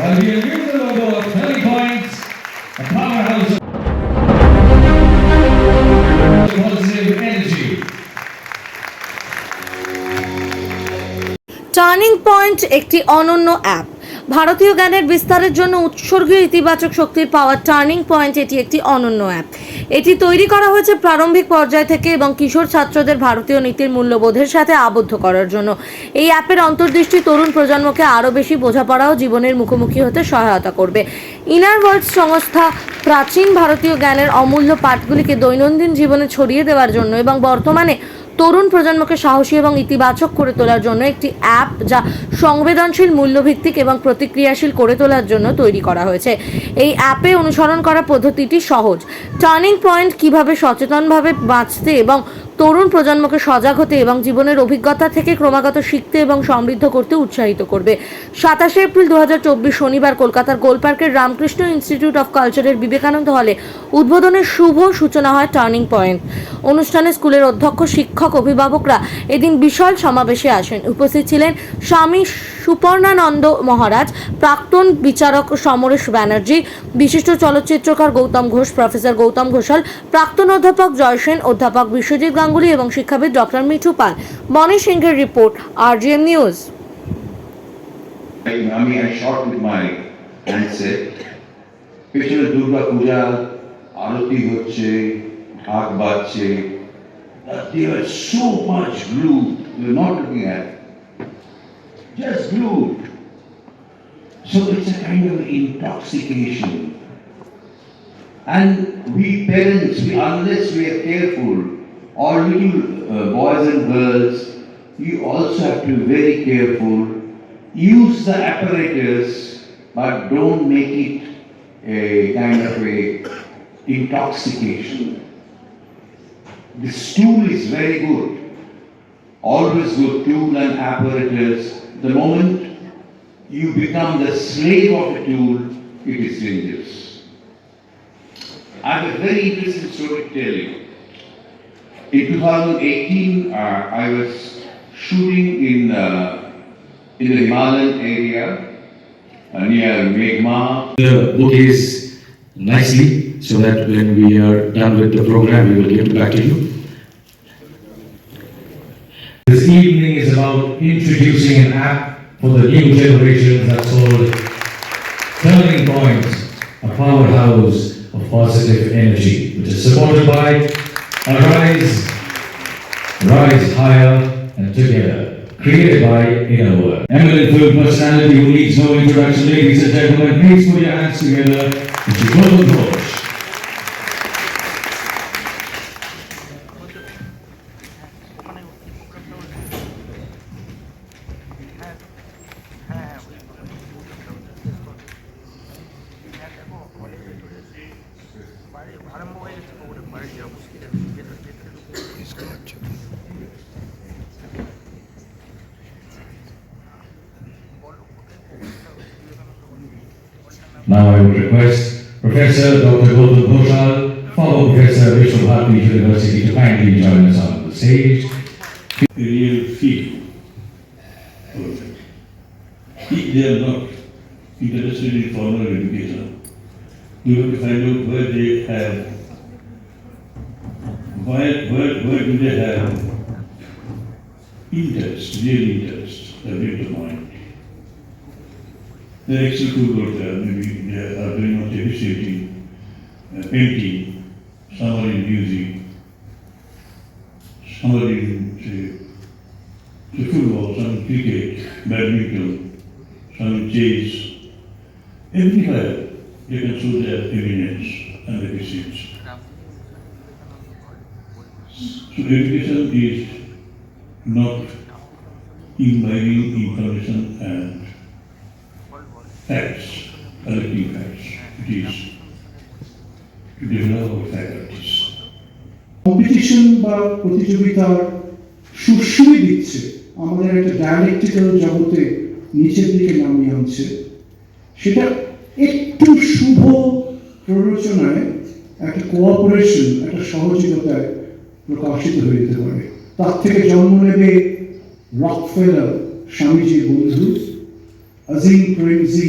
While we are given the logo of 30 points, a powerhouse of positive energy. Turning point একটি অনন্য app ভারতীয় জ্ঞানের বিস্তারের জন্য উৎসর্গীয় ইতিবাচক শক্তির পাওয়ার টার্নিং পয়েন্ট এটি একটি অনন্য অ্যাপ। এটি তৈরি করা হয়েছে প্রারম্ভিক পর্যায় থেকে এবং কিশোর ছাত্রদের ভারতীয় নীতির মূল্যবোধের সাথে আবদ্ধ করার জন্য। এই অ্যাপের অন্তর্দৃষ্টি তরুণ প্রজন্মকে আরও বেশি বোঝাপড়া ও জীবনের মুখোমুখি হতে সহায়তা করবে। ইনার ওয়ার্ল্ড সংস্থা প্রাচীন ভারতীয় জ্ঞানের অমূল্য পাঠগুলিকে দৈনন্দিন জীবনে ছড়িয়ে দেওয়ার জন্য এবং বর্তমানে তরুণ প্রজন্মকে সাহসী এবং ইতিবাচক করে তোলার জন্য একটি অ্যাপ যা সংবেদনশীল, মূল্যভিত্তিক এবং প্রতিক্রিয়াশীল করে তোলার জন্য তৈরি করা হয়েছে। এই অ্যাপে অনুসরণ করা পদ্ধতিটি সহজ। টার্নিং পয়েন্ট কীভাবে সচেতনভাবে বাঁচতে এবং তরুণ প্রজন্মকে সজাগ হতে এবং জীবনের অভিজ্ঞতা থেকে ক্রমাগত শিখতে এবং সমৃদ্ধ করতে উৎসাহিত করবে। সাতাশে এপ্রিল দু হাজার চব্বিশ শনিবার কলকাতার গোলপার্কের রামকৃষ্ণ ইনস্টিটিউট অফ কালচারের বিবেকানন্দ হলে উদ্বোধনের শুভ সূচনা হয় টার্নিং পয়েন্ট। অনুষ্ঠানে স্কুলের অধ্যক্ষ, শিক্ষক, অভিভাবকরা এদিন বিশাল সমাবেশে আসেন। উপস্থিত ছিলেন স্বামী সুপর্ণানন্দ মহারাজ, প্রাক্তন বিচারক সমরেশ ব্যানার্জি, বিশিষ্ট চলচ্চিত্রকার গৌতম ঘোষ, প্রফেসর গৌতম ঘোষাল, প্রাক্তন অধ্যাপক জয়সেন অধ্যাপক বিশ্বজিৎ গাঙ্গুলি এবং শিক্ষাবিদ ডক্টর মিঠু পাল মনি সিংহের report RGM news shot with my handset. পেছনে দুর্গা পূজা আরতি হচ্ছে ঢাক বাজছে Uh, There was so much glue, we were not looking at. Just glued. So it's a kind of intoxication. And we parents, we, unless we are careful, or little uh, boys and girls, you also have to be very careful. Use the apparatus, but don't make it a kind of a intoxication. This tool is very good. Always good tool and apparatus. The moment you become the slave of the tool, it is dangerous. I have a very interesting story to tell you. In 2018, uh, I was shooting in uh, in the Himalayan area uh, near Meghma. The book is nicely so that when we are done with the program, we will give it back to you. This evening is about introducing an app for the new generation that's called Turning Point, a powerhouse of positive energy, which is supported by Arise, Rise Higher and Together, created by Work. Eminent film personality who needs no introduction, ladies and gentlemen, please put your hands together, Mr. Gordon Ghosh. Now I would request Professor Dr. Gautam Ghoshal, former Professor Vishwabharati University to kindly join us on the stage. real feel. Perfect. If they are not interested in formal education, we have to find out where they have, where, where, where do they have interest, real interest, a bit mind. They actually could there, maybe they are doing what appreciating, uh, painting, some in music, some in, say, the football, some cricket, badminton, some chess. Everywhere they can show their eminence and efficiency. So is not imbibing information and facts, collecting facts. It is to develop our faculties. Competition বা প্রতিযোগিতার সুশ্রুই দিচ্ছে আমাদের একটা dialectical জগতে নিচের দিকে নামিয়ে আনছে সেটা একটু শুভ প্ররোচনায় একটা কোঅপারেশন একটা সহযোগিতায় প্রকাশিত হয়ে যেতে পারে তার থেকে জন্ম নেবে রকফেলার স্বামীজির বন্ধু আজিম প্রেমজি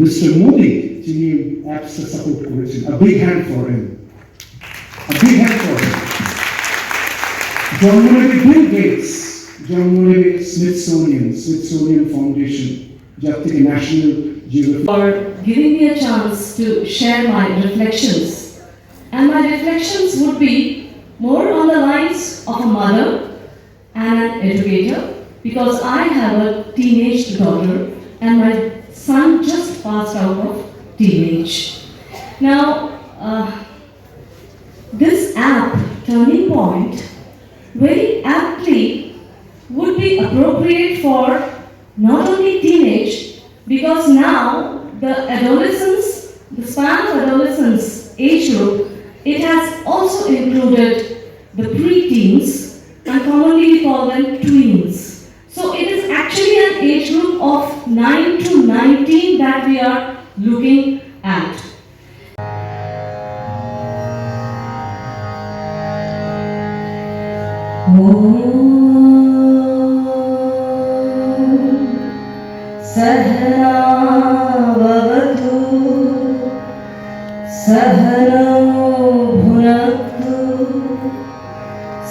মিস্টার মোদি যিনি অ্যাপসটা সাপোর্ট করেছেন a big hand for him a big hand for him জন্ম নেবে বিল গেটস জন্ম নেবে স্মিথসোনিয়ান স্মিথসোনিয়ান ফাউন্ডেশন যার থেকে national geography for giving me a chance to share my reflections. and my reflections would be more on the lines of a mother and an educator because I have a teenage daughter and my son just passed out of teenage. Now, uh, this app, Turning Point, very aptly would be appropriate for not only teenage, because now the adolescence, the span of adolescence age group, it has also included the preteens and commonly we call them tweens. So it is actually an age group of 9 to 19 that we are looking at. सहनावतु सहनौ